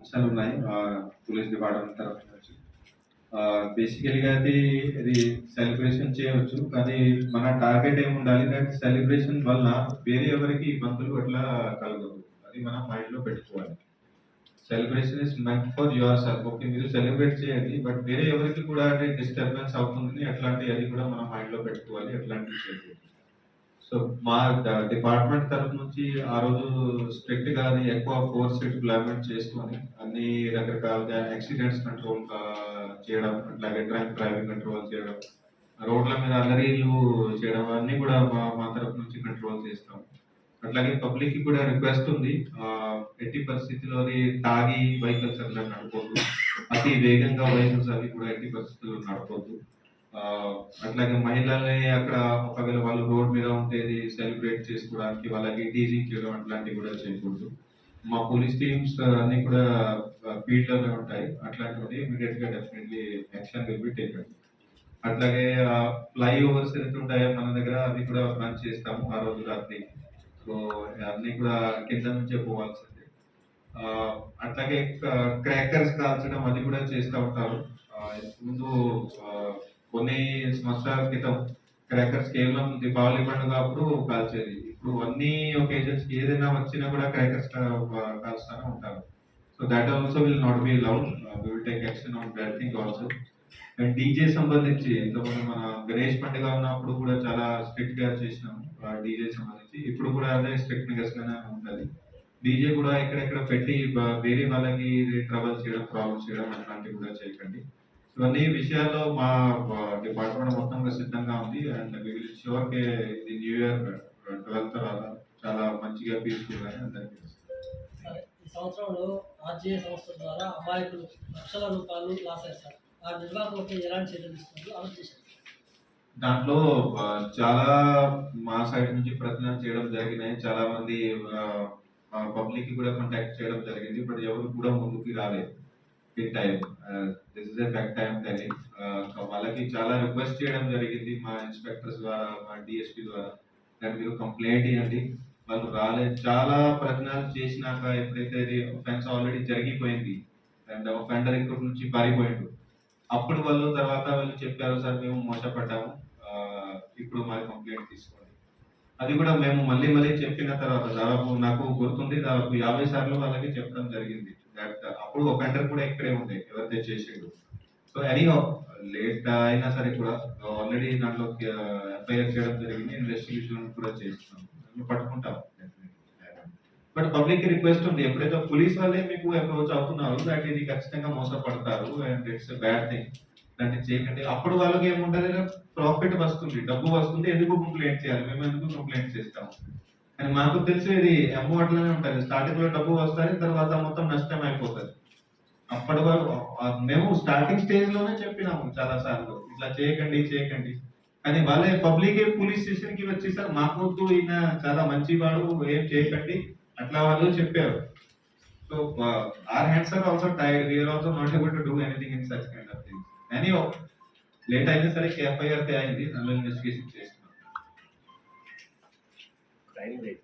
అంశాలు ఉన్నాయి police department తరఫు నుంచి. బేసికలీగా అది ఇది సెలబ్రేషన్ చేయవచ్చు. కానీ మన టార్గెట్ ఏమి ఉండాలి? కానీ సెలబ్రేషన్ వల్ల వేరే ఎవరికి ఇబ్బందులు అట్లా కలగదు. అది మనం మైండ్లో పెట్టుకోవాలి. Celebration is meant for yourself okay మీరు సెలబ్రేట్ చేయండి. బట్ వేరే ఎవరికి కూడా అంటే డిస్టర్బెన్స్ అవుతుంది అట్లాంటి అది కూడా మనం మైండ్లో పెట్టుకోవాలి. అట్లాంటివి చేయకూడదు. సో మా డిపార్ట్మెంట్ తరఫు నుంచి ఆ రోజు స్ట్రిక్ట్ గాని ఎక్కువ ఫోర్స్ డిప్లాయ్మెంట్ చేసుకొని అన్ని రకరకాలుగా యాక్సిడెంట్స్ కంట్రోల్ చేయడం అట్లాగే డ్రంక్ డ్రైవింగ్ కంట్రోల్ చేయడం రోడ్ల మీద అల్లరీలు చేయడం అన్ని కూడా మా మా తరఫు నుంచి కంట్రోల్ చేస్తాం. అట్లాగే పబ్లిక్కి కూడా రిక్వెస్ట్ ఉంది ఎట్టి పరిస్థితిలో అది తాగి వెహికల్స్ అట్లా నడపద్దు అతి వేగంగా వెహికల్స్ అవి కూడా ఎట్టి పరిస్థితుల్లో నడపద్దు. అట్లాగే మహిళల్ని అక్కడ ఒకవేళ వాళ్ళు రోడ్ మీద ఉండేది సెలబ్రేట్ చేసుకోవడానికి వాళ్ళకి టీజింగ్ చేయడం అట్లాంటివి కూడా చేయకూడదు. మా పోలీస్ టీమ్స్ అన్ని కూడా ఫీల్డ్లోనే ఉంటాయి. అట్లాంటివి ఇమీడియట్గా డెఫినెట్లీ యాక్షన్ విల్ బి అట్లాగే ఫ్లై ఓవర్స్ ఉంటాయో మన దగ్గర అవి కూడా రన్ చేస్తాము ఆ రోజు రాత్రి. సో అన్ని కూడా కింద నుంచే పోవాల్సిందే. అట్లాగే క్రాకర్స్ కాల్చడం అది కూడా చేస్తూ ఉంటారు. ముందు కొన్ని సంవత్సరాల క్రితం క్రాకర్స్ కేవలం దీపావళి పండుగ అప్పుడు కాల్చేది. ఇప్పుడు అన్ని ఒకేజన్స్ ఏదైనా వచ్చినా కూడా క్రాకర్స్ కాల్స్తూనే ఉంటారు. So that also will not be loud will take action on that thing also and DJ సంబంధించి ఇంతకుముందు మన గణేష్ పండుగ ఉన్నప్పుడు కూడా చాలా స్ట్రిక్ట్గా చేసినాము డీజే సంబంధించి. ఇప్పుడు కూడా అదే స్ట్రిక్ట్నెస్ గానే ఉంటుంది. డీజే కూడా ఎక్కడెక్కడ పెట్టి వేరే వాళ్ళకి ట్రబుల్ చేయడం ప్రాబ్లమ్ చేయడం అట్లాంటివి కూడా చేయకండి. ఇవన్నీ విషయాల్లో మా డిపార్ట్మెంట్ మొత్తంగా సిద్ధంగా ఉంది. అండ్ విల్ షూర్ కే ఇది న్యూ ఇయర్ ట్వెల్త్ చాలా మంచిగా పీస్ఫుల్గా అందరికీ సరే, ఈ సంవత్సరంలో ఆర్జీఏ సంస్థ ద్వారా అమాయకులు లక్షల రూపాయలు లాస్ అయ్యారు. ఆ నిర్వాహకులకి ఎలాంటి చర్యలు చేశారు దాంట్లో చాలా మా సైడ్ నుంచి ప్రయత్నం చేయడం జరిగినాయి. చాలా మంది పబ్లిక్కి కూడా కాంటాక్ట్ చేయడం జరిగింది. బట్ ఎవరు కూడా ముందుకు రాలేదు. In time this is a fact time అని వాళ్ళకి చాలా రిక్వెస్ట్ చేయడం జరిగింది మా ఇన్స్పెక్టర్స్ ద్వారా మా డిఎస్పీ ద్వారా. దాన్ని మీరు కంప్లైంట్ ఇవ్వండి. వాళ్ళు రాలేదు చాలా ప్రయత్నాలు చేసినాక ఎప్పుడైతే ఇది ఒఫెన్స్ ఆల్రెడీ జరిగిపోయింది అండ్ ఒఫెండర్ ఇక్కడ నుంచి పారిపోయాడు. అప్పుడు వాళ్ళు తర్వాత వాళ్ళు చెప్పారు సార్ మేము మోసపడ్డాము. ఇప్పుడు మాది కంప్లైంట్ తీసుకోండి. అది కూడా మేము మళ్ళీ మళ్ళీ చెప్పిన తర్వాత దాదాపు నాకు గుర్తుంది దాదాపు యాభై సార్లు వాళ్ళకి చెప్పడం జరిగింది. దట్ uh, అప్పుడు ఒఫెండర్ కూడా ఇక్కడే ఉండే ఎవరైతే చేసిండు సో ఎనీ లేట్ అయినా సరే కూడా ఆల్రెడీ దాంట్లో uh, ఎఫ్ఐఆర్ చేయడం జరిగింది ఇన్వెస్టిగేషన్ కూడా చేస్తున్నాం. పట్టుకుంటాం బట్ పబ్లిక్ రిక్వెస్ట్ ఉంది. ఎప్పుడైతే పోలీస్ వాళ్ళే మీకు అప్రోచ్ అవుతున్నారు దట్ ఇది ఖచ్చితంగా మోసపడతారు అండ్ ఇట్స్ బ్యాడ్ థింగ్ దాన్ని చేయకండి. అప్పుడు వాళ్ళకి ఏముంటుంది? ప్రాఫిట్ వస్తుంది డబ్బు వస్తుంది. ఎందుకు కంప్లైంట్ చేయాలి? మేము ఎందుకు కంప్లైంట్ చేస్తాము? కానీ మాకు తెలిసి ఇది అమ్మో అట్లనే ఉంటుంది స్టార్టింగ్లో డబ్బు వస్తుంది తర్వాత మొత్తం నష్టం అయిపోతుంది అప్పటి వరకు మేము స్టార్టింగ్ స్టేజ్లోనే చెప్పినాము చాలా సార్లు ఇట్లా చేయకండి చేయకండి. కానీ వాళ్ళే పబ్లిక్ పోలీస్ స్టేషన్కి వచ్చి సార్ మాకు ఈయన చాలా మంచివాడు ఏం చేయకండి. అట్లా వాళ్ళు చెప్పారు. So our hands are also tired we are also not able to do anything in such kind of thing any late అయినా సరే ఎఫ్ఐఆర్ అయింది అందులో ఇన్వెస్టిగేషన్ చేసి dining rate